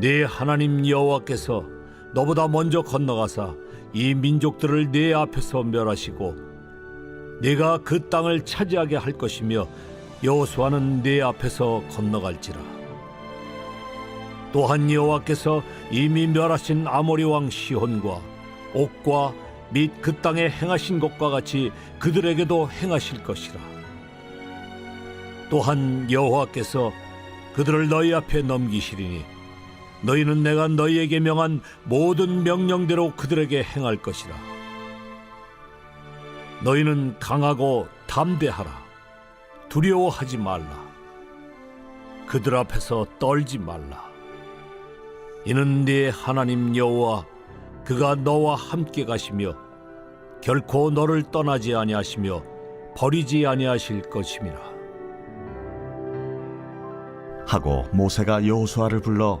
네 하나님 여호와께서 너보다 먼저 건너가사 이 민족들을 네 앞에서 멸하시고 네가 그 땅을 차지하게 할 것이며 여호수아는 네 앞에서 건너갈지라. 또한 여호와께서 이미 멸하신 아모리 왕 시혼과 옥과 및 그 땅에 행하신 것과 같이 그들에게도 행하실 것이라. 또한 여호와께서 그들을 너희 앞에 넘기시리니 너희는 내가 너희에게 명한 모든 명령대로 그들에게 행할 것이라. 너희는 강하고 담대하라. 두려워하지 말라. 그들 앞에서 떨지 말라. 이는 네 하나님 여호와 그가 너와 함께 가시며 결코 너를 떠나지 아니하시며 버리지 아니하실 것임이라. 하고 모세가 여호수아를 불러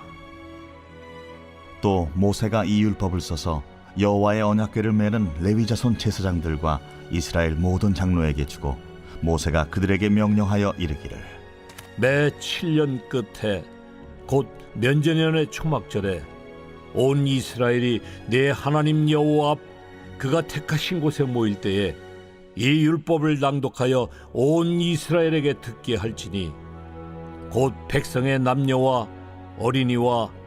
또 모세가 이 율법을 써서 여호와의 언약궤를 매는 레위 자손 제사장들과 이스라엘 모든 장로에게 주고 모세가 그들에게 명령하여 이르기를. 매 7년 끝에 곧 면제년의 초막절에 온 이스라엘이 내 하나님 여호와 앞 그가 택하신 곳에 모일 때에 이 율법을 낭독하여 온 이스라엘에게 듣게 할지니 곧 백성의 남녀와 어린이와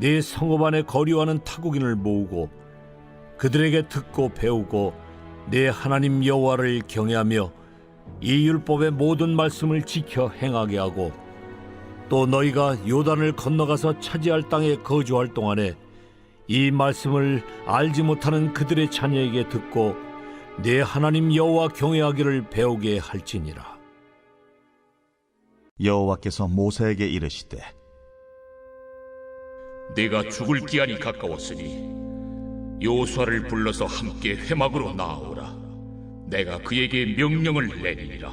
네 성읍 안에 거류하는 타국인을 모으고 그들에게 듣고 배우고 내 하나님 여호와를 경외하며 이 율법의 모든 말씀을 지켜 행하게 하고 또 너희가 요단을 건너가서 차지할 땅에 거주할 동안에 이 말씀을 알지 못하는 그들의 자녀에게 듣고 내 하나님 여호와 경외하기를 배우게 할지니라. 여호와께서 모세에게 이르시되 내가 죽을 기한이 가까웠으니 요수아를 불러서 함께 회막으로 나아오라. 내가 그에게 명령을 내리리라.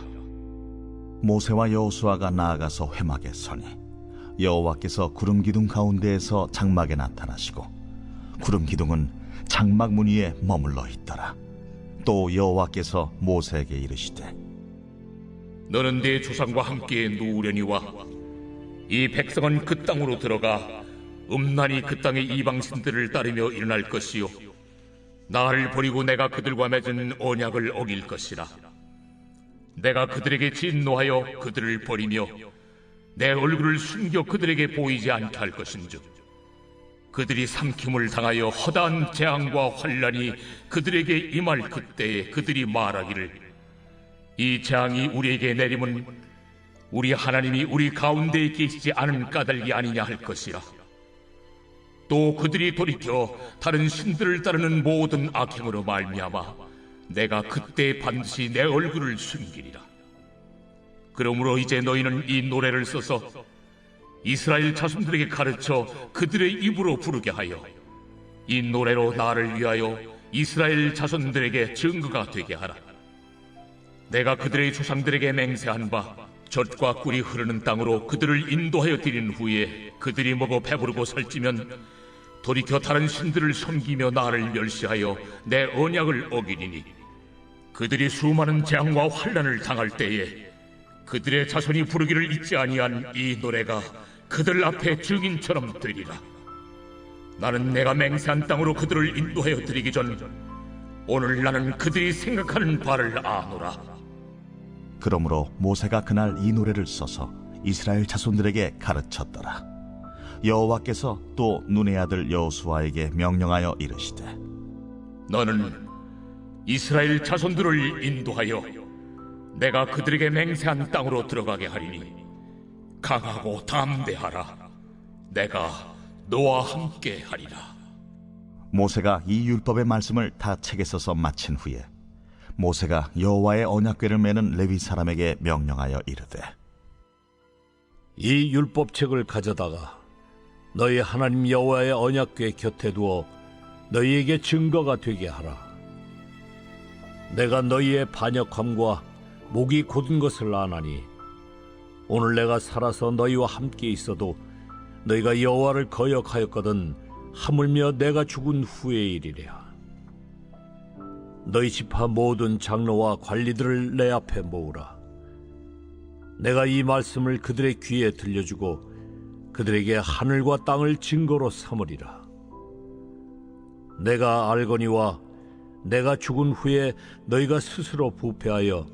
모세와 여호수아가 나아가서 회막에 서니 여호와께서 구름 기둥 가운데에서 장막에 나타나시고 구름 기둥은 장막 문 위에 머물러 있더라. 또 여호와께서 모세에게 이르시되 너는 내 조상과 함께 누우려니와 이 백성은 그 땅으로 들어가 음란히 그 땅의 이방신들을 따르며 일어날 것이요 나를 버리고 내가 그들과 맺은 언약을 어길 것이라 내가 그들에게 진노하여 그들을 버리며 내 얼굴을 숨겨 그들에게 보이지 않게 할 것인즉 그들이 삼킴을 당하여 허다한 재앙과 환란이 그들에게 임할 그때에 그들이 말하기를 이 재앙이 우리에게 내림은 우리 하나님이 우리 가운데에 계시지 않은 까닭이 아니냐 할 것이라. 또 그들이 돌이켜 다른 신들을 따르는 모든 악행으로 말미암아 내가 그때 반드시 내 얼굴을 숨기리라. 그러므로 이제 너희는 이 노래를 써서 이스라엘 자손들에게 가르쳐 그들의 입으로 부르게 하여 이 노래로 나를 위하여 이스라엘 자손들에게 증거가 되게 하라. 내가 그들의 조상들에게 맹세한 바 젖과 꿀이 흐르는 땅으로 그들을 인도하여 드린 후에 그들이 먹어 배부르고 살찌면 돌이켜 다른 신들을 섬기며 나를 멸시하여 내 언약을 어기리니 그들이 수많은 재앙과 환란을 당할 때에 그들의 자손이 부르기를 잊지 아니한 이 노래가 그들 앞에 증인처럼 되리라. 나는 내가 맹세한 땅으로 그들을 인도하여 드리기 전 오늘 나는 그들이 생각하는 바를 아노라 그러므로 모세가 그날 이 노래를 써서 이스라엘 자손들에게 가르쳤더라. 여호와께서 또 눈의 아들 여호수아에게 명령하여 이르시되 너는 이스라엘 자손들을 인도하여 내가 그들에게 맹세한 땅으로 들어가게 하리니 강하고 담대하라. 내가 너와 함께 하리라. 모세가 이 율법의 말씀을 다 책에 써서 마친 후에 모세가 여호와의 언약궤를 메는 레위 사람에게 명령하여 이르되 이 율법책을 가져다가 너희 하나님 여호와의 언약궤 곁에 두어 너희에게 증거가 되게 하라. 내가 너희의 반역함과 목이 곧은 것을 아나니 오늘 내가 살아서 너희와 함께 있어도 너희가 여호와를 거역하였거든 하물며 내가 죽은 후의 일이랴. 너희 집하 모든 장로와 관리들을 내 앞에 모으라. 내가 이 말씀을 그들의 귀에 들려주고 그들에게 하늘과 땅을 증거로 삼으리라. 내가 알거니와 내가 죽은 후에 너희가 스스로 부패하여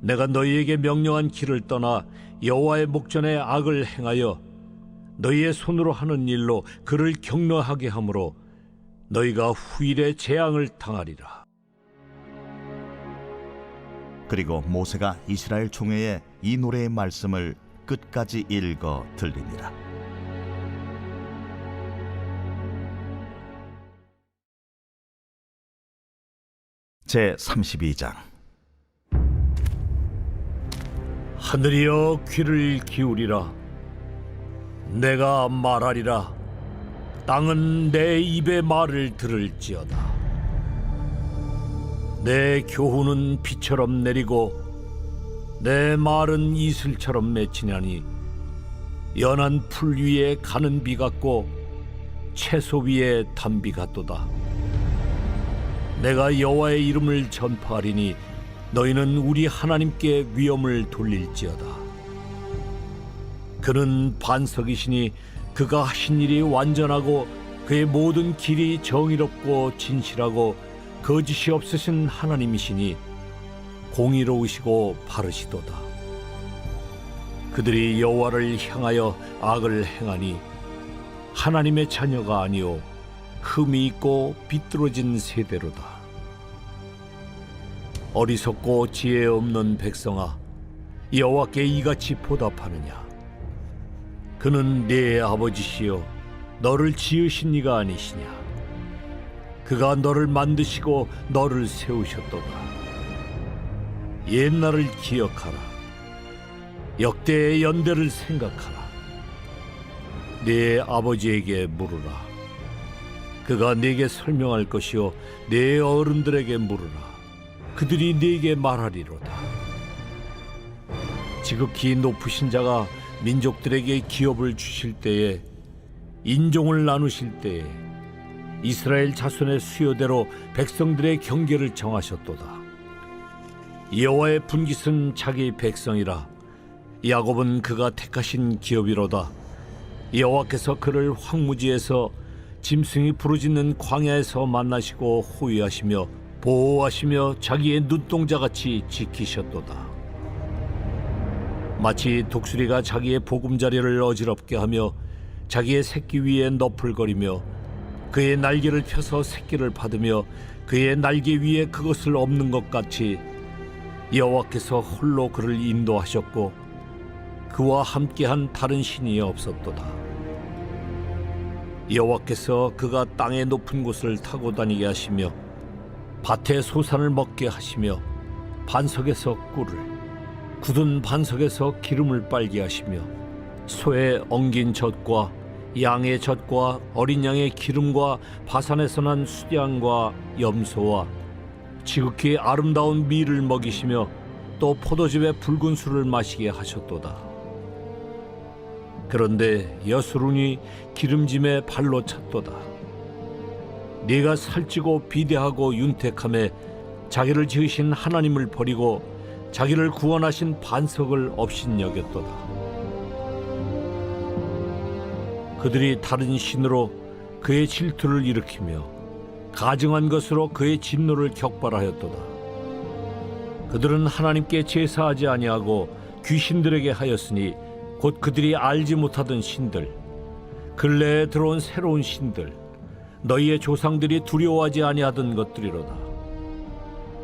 내가 너희에게 명령한 길을 떠나 여호와의 목전에 악을 행하여 너희의 손으로 하는 일로 그를 격노하게 하므로 너희가 후일에 재앙을 당하리라. 그리고 모세가 이스라엘 총회에 이 노래의 말씀을 끝까지 읽어 들리니라 제 32장. 하늘이여 귀를 기울이라. 내가 말하리라. 땅은 내 입의 말을 들을지어다 내 교훈은 비처럼 내리고 내 말은 이슬처럼 맺히냐니 연한 풀 위에 가는 비 같고 채소 위에 단비 같도다 내가 여호와의 이름을 전파하리니 너희는 우리 하나님께 위엄을 돌릴지어다. 그는 반석이시니 그가 하신 일이 완전하고 그의 모든 길이 정의롭고 진실하고 거짓이 없으신 하나님이시니 공의로우시고 바르시도다. 그들이 여호와를 향하여 악을 행하니 하나님의 자녀가 아니요 흠이 있고 비뚤어진 세대로다. 어리석고 지혜 없는 백성아, 여호와께 이같이 보답하느냐? 그는 네 아버지시요, 너를 지으신 이가 아니시냐? 그가 너를 만드시고 너를 세우셨도다. 옛날을 기억하라. 역대의 연대를 생각하라. 네 아버지에게 물으라. 그가 네게 설명할 것이요 네 어른들에게 물으라 그들이 네게 말하리로다 지극히 높으신 자가 민족들에게 기업을 주실 때에 인종을 나누실 때에 이스라엘 자손의 수요대로 백성들의 경계를 정하셨도다 여호와의 분깃은 자기 백성이라 야곱은 그가 택하신 기업이로다 여호와께서 그를 황무지에서 짐승이 부르짖는 광야에서 만나시고 호위하시며 보호하시며 자기의 눈동자같이 지키셨도다. 마치 독수리가 자기의 보금자리를 어지럽게 하며 자기의 새끼 위에 너풀거리며 그의 날개를 펴서 새끼를 받으며 그의 날개 위에 그것을 없는 것 같이 여호와께서 홀로 그를 인도하셨고 그와 함께한 다른 신이 없었도다. 여호와께서 그가 땅의 높은 곳을 타고 다니게 하시며 밭의 소산을 먹게 하시며 반석에서 꿀을 굳은 반석에서 기름을 빨게 하시며 소의 엉긴 젖과 양의 젖과 어린 양의 기름과 바산에서 난 수량과 염소와 지극히 아름다운 밀을 먹이시며 또 포도즙의 붉은 술을 마시게 하셨도다. 그런데 여수룬이 기름짐에 발로 찼도다. 네가 살찌고 비대하고 윤택함에 자기를 지으신 하나님을 버리고 자기를 구원하신 반석을 업신여겼도다. 그들이 다른 신으로 그의 질투를 일으키며 가증한 것으로 그의 진노를 격발하였도다. 그들은 하나님께 제사하지 아니하고 귀신들에게 하였으니 곧 그들이 알지 못하던 신들 근래에 들어온 새로운 신들 너희의 조상들이 두려워하지 아니하던 것들이로다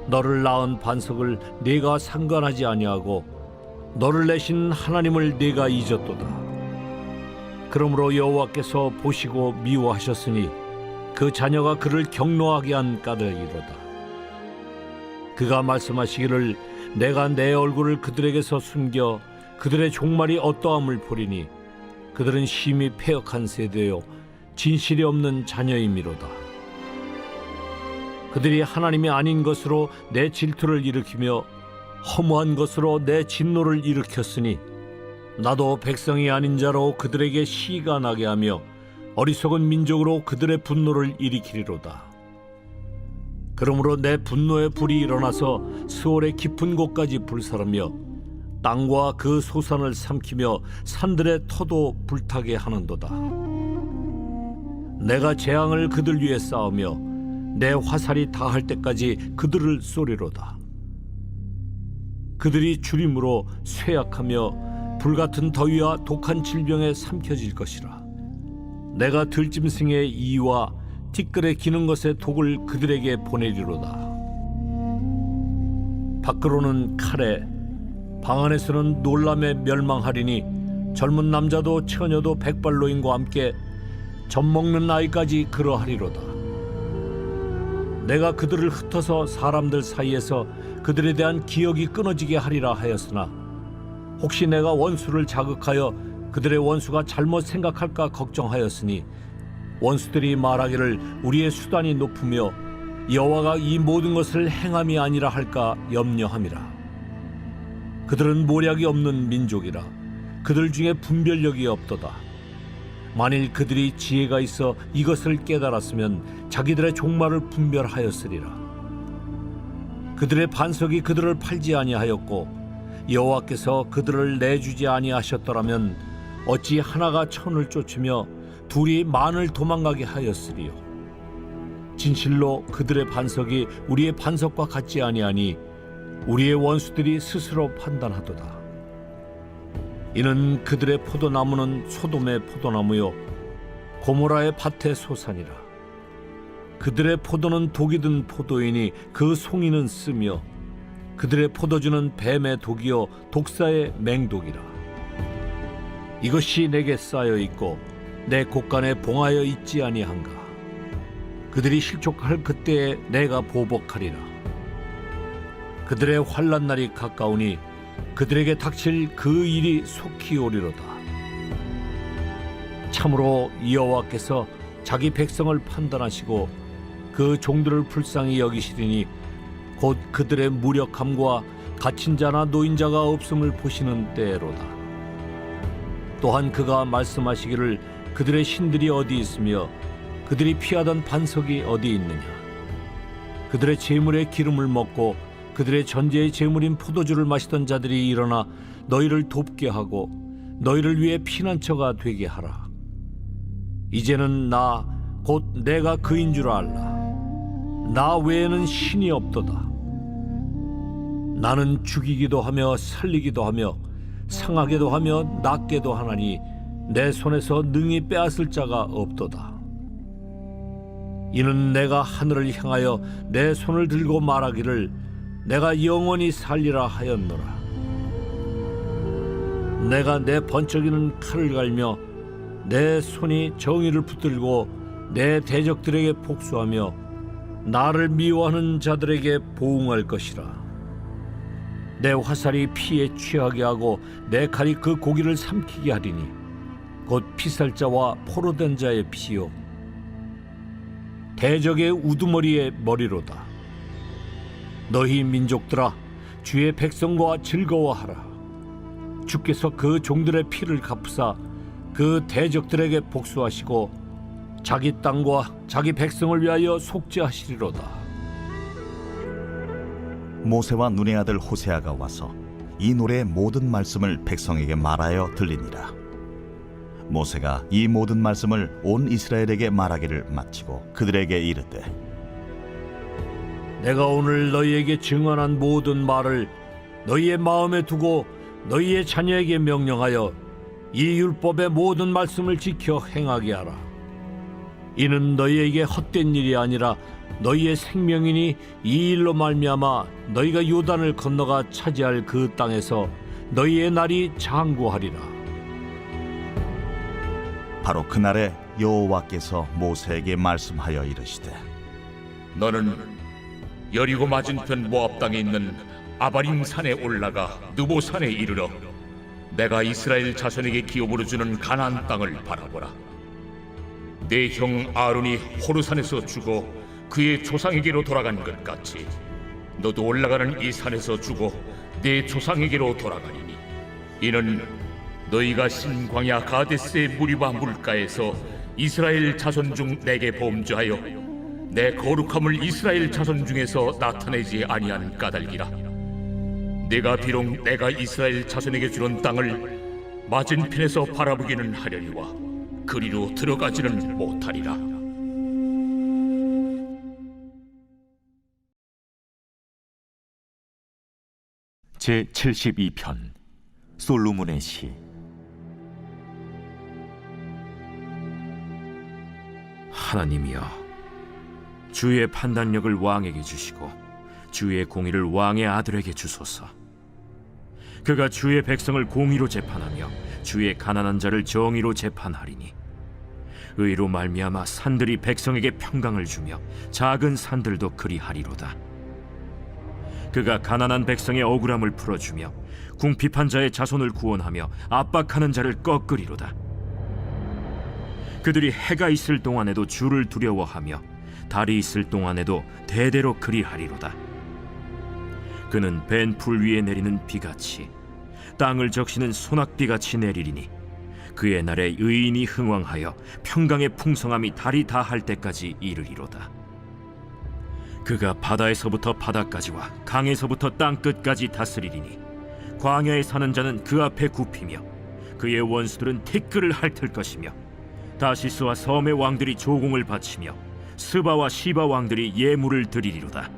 너를 낳은 반석을 네가 상관하지 아니하고 너를 내신 하나님을 네가 잊었도다 그러므로 여호와께서 보시고 미워하셨으니 그 자녀가 그를 경노하게 한 까닭이로다 그가 말씀하시기를 내가 내 얼굴을 그들에게서 숨겨 그들의 종말이 어떠함을 보리니 그들은 심히 패역한 세대요 진실이 없는 자녀임이로다. 그들이 하나님이 아닌 것으로 내 질투를 일으키며 허무한 것으로 내 진노를 일으켰으니 나도 백성이 아닌 자로 그들에게 시가 나게 하며 어리석은 민족으로 그들의 분노를 일으키리로다. 그러므로 내 분노의 불이 일어나서 스올의 깊은 곳까지 불사르며 땅과 그 소산을 삼키며 산들의 터도 불타게 하는도다. 내가 재앙을 그들 위에 쌓으며 내 화살이 다할 때까지 그들을 쏘리로다. 그들이 주림으로 쇠약하며 불같은 더위와 독한 질병에 삼켜질 것이라. 내가 들짐승의 이와 티끌에 기는 것의 독을 그들에게 보내리로다. 밖으로는 칼에 방 안에서는 놀람에 멸망하리니 젊은 남자도 처녀도 백발노인과 함께 젖 먹는 아이까지 그러하리로다. 내가 그들을 흩어서 사람들 사이에서 그들에 대한 기억이 끊어지게 하리라 하였으나 혹시 내가 원수를 자극하여 그들의 원수가 잘못 생각할까 걱정하였으니 원수들이 말하기를 우리의 수단이 높으며 여호와가 이 모든 것을 행함이 아니라 할까 염려함이라. 그들은 모략이 없는 민족이라 그들 중에 분별력이 없도다. 만일 그들이 지혜가 있어 이것을 깨달았으면 자기들의 종말을 분별하였으리라. 그들의 반석이 그들을 팔지 아니하였고 여호와께서 그들을 내주지 아니하셨더라면 어찌 하나가 천을 쫓으며 둘이 만을 도망가게 하였으리요. 진실로 그들의 반석이 우리의 반석과 같지 아니하니 우리의 원수들이 스스로 판단하도다. 이는 그들의 포도나무는 소돔의 포도나무요 고모라의 밭의 소산이라. 그들의 포도는 독이 든 포도이니 그 송이는 쓰며 그들의 포도주는 뱀의 독이요 독사의 맹독이라. 이것이 내게 쌓여 있고 내 곳간에 봉하여 있지 아니한가. 그들이 실족할 그때에 내가 보복하리라. 그들의 환란 날이 가까우니 그들에게 닥칠 그 일이 속히 오리로다. 참으로 여호와께서 자기 백성을 판단하시고 그 종들을 불쌍히 여기시리니 곧 그들의 무력함과 갇힌 자나 노인자가 없음을 보시는 때로다. 또한 그가 말씀하시기를 그들의 신들이 어디 있으며 그들이 피하던 반석이 어디 있느냐. 그들의 재물의 기름을 먹고 그들의 전제의 재물인 포도주를 마시던 자들이 일어나 너희를 돕게 하고 너희를 위해 피난처가 되게 하라. 이제는 나 곧 내가 그인 줄 알라. 나 외에는 신이 없도다. 나는 죽이기도 하며 살리기도 하며 상하게도 하며 낫게도 하나니 내 손에서 능히 빼앗을 자가 없도다. 이는 내가 하늘을 향하여 내 손을 들고 말하기를 내가 영원히 살리라 하였노라. 내가 내 번쩍이는 칼을 갈며 내 손이 정의를 붙들고 내 대적들에게 복수하며 나를 미워하는 자들에게 보응할 것이라. 내 화살이 피에 취하게 하고 내 칼이 그 고기를 삼키게 하리니 곧 피살자와 포로된 자의 피요 대적의 우두머리의 머리로다. 너희 민족들아 주의 백성과 즐거워하라. 주께서 그 종들의 피를 갚으사 그 대적들에게 복수하시고 자기 땅과 자기 백성을 위하여 속죄하시리로다. 모세와 눈의 아들 호세아가 와서 이 노래의 모든 말씀을 백성에게 말하여 들리니라. 모세가 이 모든 말씀을 온 이스라엘에게 말하기를 마치고 그들에게 이르되 내가 오늘 너희에게 증언한 모든 말을 너희의 마음에 두고 너희의 자녀에게 명령하여 이 율법의 모든 말씀을 지켜 행하게 하라. 이는 너희에게 헛된 일이 아니라 너희의 생명이니 이 일로 말미암아 너희가 요단을 건너가 차지할 그 땅에서 너희의 날이 장구하리라. 바로 그날에 여호와께서 모세에게 말씀하여 이르시되 너는 여리고 맞은편 모압 땅에 있는 아바림 산에 올라가 느보 산에 이르러 내가 이스라엘 자손에게 기업으로 주는 가나안 땅을 바라보라. 내 형 아론이 호르산에서 죽어 그의 조상에게로 돌아간 것 같이 너도 올라가는 이 산에서 죽어 내 조상에게로 돌아가리니 이는 너희가 신광야 가데스의 무리바 물가에서 이스라엘 자손 중 내게 범죄하여 내 거룩함을 이스라엘 자손 중에서 나타내지 아니한 까닭이라. 내가 비록 내가 이스라엘 자손에게 주는 땅을 맞은편에서 바라보기는 하려니와 그리로 들어가지는 못하리라. 제 72편 솔로몬의 시. 하나님이여 주의 판단력을 왕에게 주시고 주의 공의를 왕의 아들에게 주소서. 그가 주의 백성을 공의로 재판하며 주의 가난한 자를 정의로 재판하리니. 의로 말미암아 산들이 백성에게 평강을 주며 작은 산들도 그리하리로다. 그가 가난한 백성의 억울함을 풀어주며 궁핍한 자의 자손을 구원하며 압박하는 자를 꺾으리로다. 그들이 해가 있을 동안에도 주를 두려워하며 달이 있을 동안에도 대대로 그리하리로다. 그는 벤 풀 위에 내리는 비같이 땅을 적시는 소낙비같이 내리리니 그의 날에 의인이 흥왕하여 평강의 풍성함이 달이 다 할 때까지 이르리로다. 그가 바다에서부터 바다까지와 강에서부터 땅 끝까지 다스리리니 광야에 사는 자는 그 앞에 굽히며 그의 원수들은 티끌을 핥을 것이며 다시스와 섬의 왕들이 조공을 바치며 스바와 시바 왕들이 예물을 드리리로다.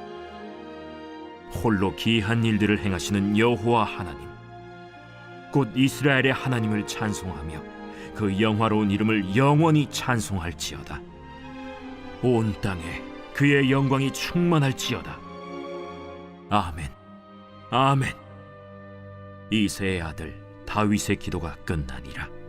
홀로 기이한 일들을 행하시는 여호와 하나님, 곧 이스라엘의 하나님을 찬송하며 그 영화로운 이름을 영원히 찬송할지어다. 온 땅에 그의 영광이 충만할지어다. 아멘. 아멘. 이세의 아들 다윗의 기도가 끝나니라.